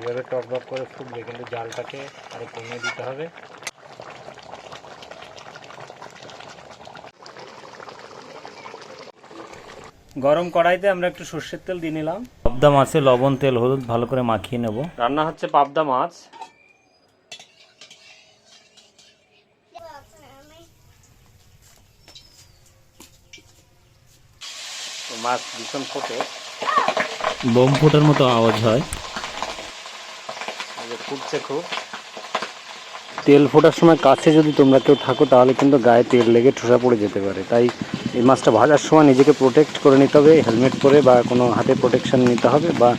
এভাবে টকবক করে ফুটবে কিন্তু জালটাকে আরও কমিয়ে দিতে হবে। গরম কড়াইতে আমরা একটু সর্ষের তেল দিয়ে নিলাম। পাবদা মাছে লবণ তেল হলুদ ভালো করে মাখিয়ে নেব। রান্না হচ্ছে পাবদা মাছ। তো মাছ ভীষণ ফোটে। বোম ফোটার মতো আওয়াজ হয়। ফুটছে খুব। তেল ফোটার সময় কাছে যদি তোমরা কেউ থাকো তাহলে কিন্তু গায়ে তেল লেগে ঠোসা পড়ে যেতে পারে। তাই এই মাছটা ভাজার সময় নিজেকে প্রোটেক্ট করে নিতে হবে হেলমেট পরে বা কোনো হাতে প্রোটেকশন নিতে হবে বা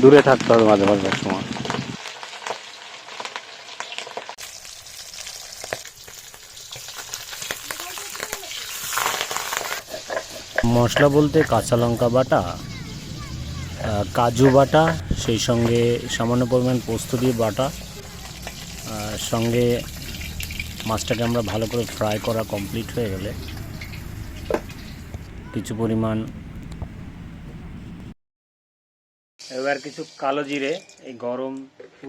দূরে থাকতে হবে মাঝে ভাজার সময়। মশলা বলতে কাঁচা লঙ্কা বাটা কাজু বাটা সেই সঙ্গে সামান্য পরিমাণ পোস্ত দিয়ে বাটা সঙ্গে মাছটাকে আমরা ভালো করে ফ্রাই করা কমপ্লিট হয়ে গেলে কিছু পরিমাণ এবার কিছু কালো জিরে এই গরম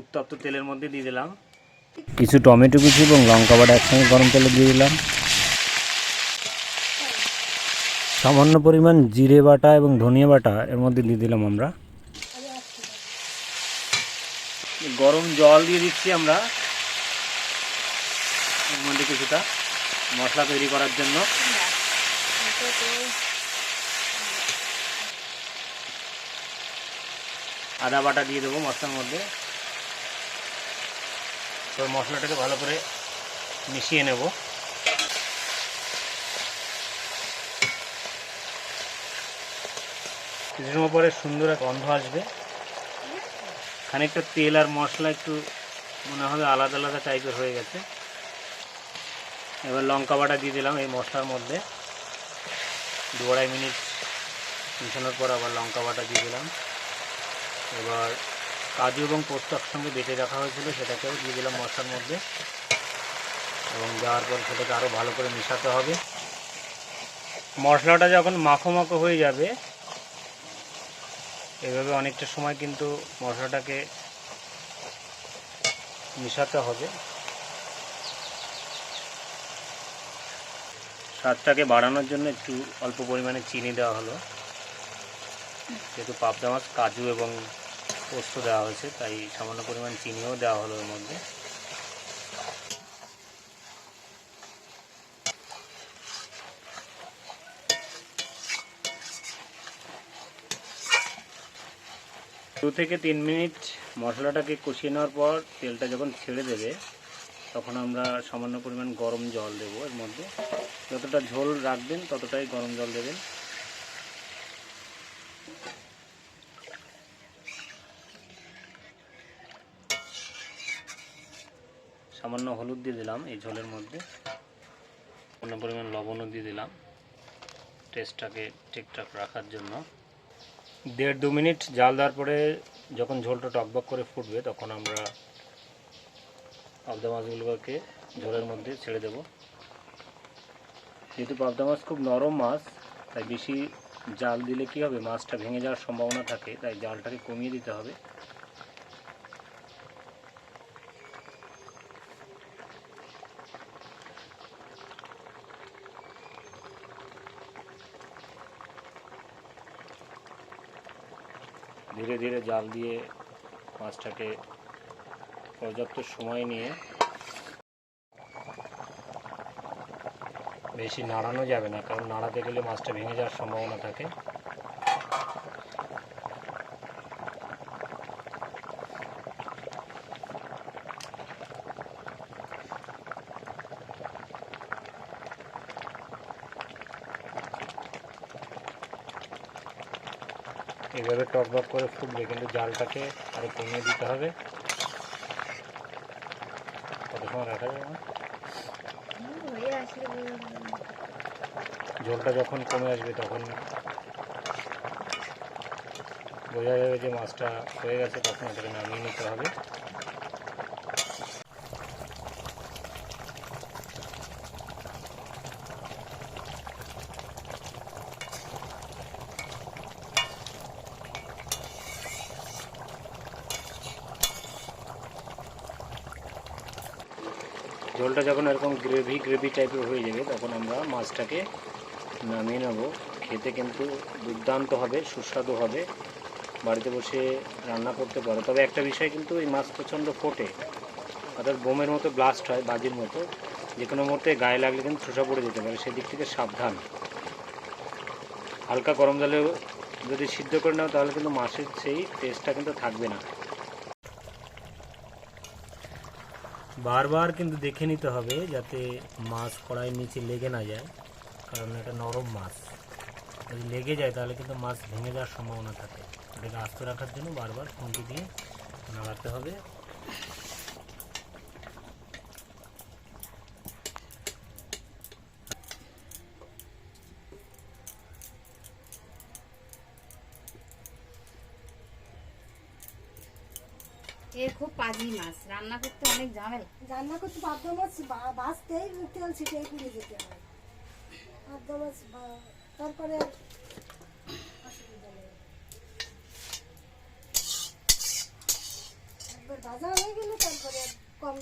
উত্তপ্ত তেলের মধ্যে দিয়ে দিলাম। কিছু টমেটো কিছু এবং লঙ্কা বাটা একসঙ্গে গরম তেলে দিয়ে দিলাম। সামান্য পরিমাণ জিরে বাটা এবং ধনিয়া বাটা এর মধ্যে দিয়ে দিলাম আমরা। গরম জল দিয়ে দিচ্ছি আমরা। মধ্যে কিছুটা মশলা তৈরি করার জন্য। আদা বাটা দিয়ে দেবো মশলার মধ্যে। তো মশলাটাকে ভালো করে মিশিয়ে নেব। কিছু সময় পরে সুন্দর এক গন্ধ আসবে। খানিকটা তেল আর মশলা একটু মনে হবে আলাদা আলাদা টাইপের হয়ে গেছে। এবার লঙ্কা বাটা দিয়ে দিলাম এই মশলার মধ্যে। দু আড়াই মিনিট মিশানোর পর আবার লঙ্কা বাটা দিয়ে দিলাম। এবার কাজু এবং পোস্ত একসঙ্গে বেটে রাখা হয়েছিল, সেটাকেও দিয়ে দিলাম মশলার মধ্যে। এবং দেওয়ার পর সেটাকে আরও ভালো করে মেশাতে হবে। মশলাটা যখন মাখো মাখো হয়ে যাবে এভাবে অনেকটা সময় কিন্তু মশলাটাকে মিশাতে হবে। স্বাদটাকে বাড়ানোর জন্য একটু অল্প পরিমাণে চিনি দেওয়া হলো। যেহেতু পাবদা মাছ, কাজু এবং পোস্ত দেওয়া হয়েছে, তাই সামান্য পরিমাণ চিনিও দেওয়া হলো এর মধ্যে। দু থেকে তিন মিনিট মশলাটাকে কষিয়ে নেওয়ার পর তেলটা যখন ছেড়ে দেবে, তখন আমরা সামান্য পরিমাণ গরম জল দেবো এর মধ্যে। যতটা ঝোল রাখবেন, ততটাই গরম জল দেবেন। সামান্য হলুদ দিয়ে দিলাম এই ঝোলের মধ্যে। সামান্য পরিমাণ লবণও দিয়ে দিলাম। টেস্টটাকে ঠিকঠাক রাখার জন্য। দেড় দু মিনিট জাল দেওয়ার পরে যখন ঝোলটা টকবক করে ফুটবে, তখন আমরা পাবদা মাছগুলোকে ঝোলের মধ্যে ছেড়ে দেব। যেহেতু পাবদা মাছ খুব নরম মাছ, তাই বেশি জাল দিলে কি হবে? মাছটা ভেঙে যাওয়ার সম্ভাবনা থাকে, তাই জালটাকে কমিয়ে দিতে হবে। ধীরে ধীরে জাল দিয়ে মাছটাকে পর্যাপ্ত সময় নিয়ে বেশি নাড়ানো যাবে না, কারণ নাড়াতে গেলে মাছটা ভেঙে যাওয়ার সম্ভাবনা থাকে। এভাবে টকবক করে ফুটবে, কিন্তু জালটাকে আরও কমিয়ে দিতে হবে কত রাখা যাবে? ঝোলটা যখন কমে আসবে তখন বোঝা যাবে যে মাছটা হয়ে গেছে, তখন এটাকে নামিয়ে নিতে হবে ঝোলটা যখন এরকম গ্রেভি গ্রেভি টাইপের হয়ে যাবে, তখন আমরা মাছটাকে নামিয়ে নেব। খেতে কিন্তু দুর্দান্ত হবে, সুস্বাদু হবে। বাড়িতে বসে রান্না করতে পারো। তবে একটা বিষয় কিন্তু এই মাছ প্রচণ্ড ফোটে। অর্থাৎ বোমের মতো ব্লাস্ট হয়, বাজির মতো। যে কোনো মুহূর্তে গায়ে লাগলে কিন্তু শোষা পড়ে যেতে পারে। সেদিক থেকে সাবধান। হালকা গরম জলে যদি সিদ্ধ করে নাও, তাহলে কিন্তু মাছের সেই টেস্টটা কিন্তু থাকবে না। বারবার কিন্তু দেখে নিতে হবে যাতে মাছ কড়াইয়ের নিচে লেগে না যায়, কারণ এটা নরম মাছ। যদি লেগে যায় তাহলে কিন্তু মাছ ভেঙে যাওয়ার সম্ভাবনা থাকে। এটাকে আস্ত রাখার জন্য বারবার খুঁটি দিয়ে নাড়াতে হবে। খুব পাজি মাছ, রান্না করতে অনেক ঝামেলা। রান্না করতে পাবদ মাছ বাঁচতেই তেল ছিটিয়ে যেতে হয়। পাবদ মাছ তারপরে একবার ভাজা হয়ে গেলে তারপরে কম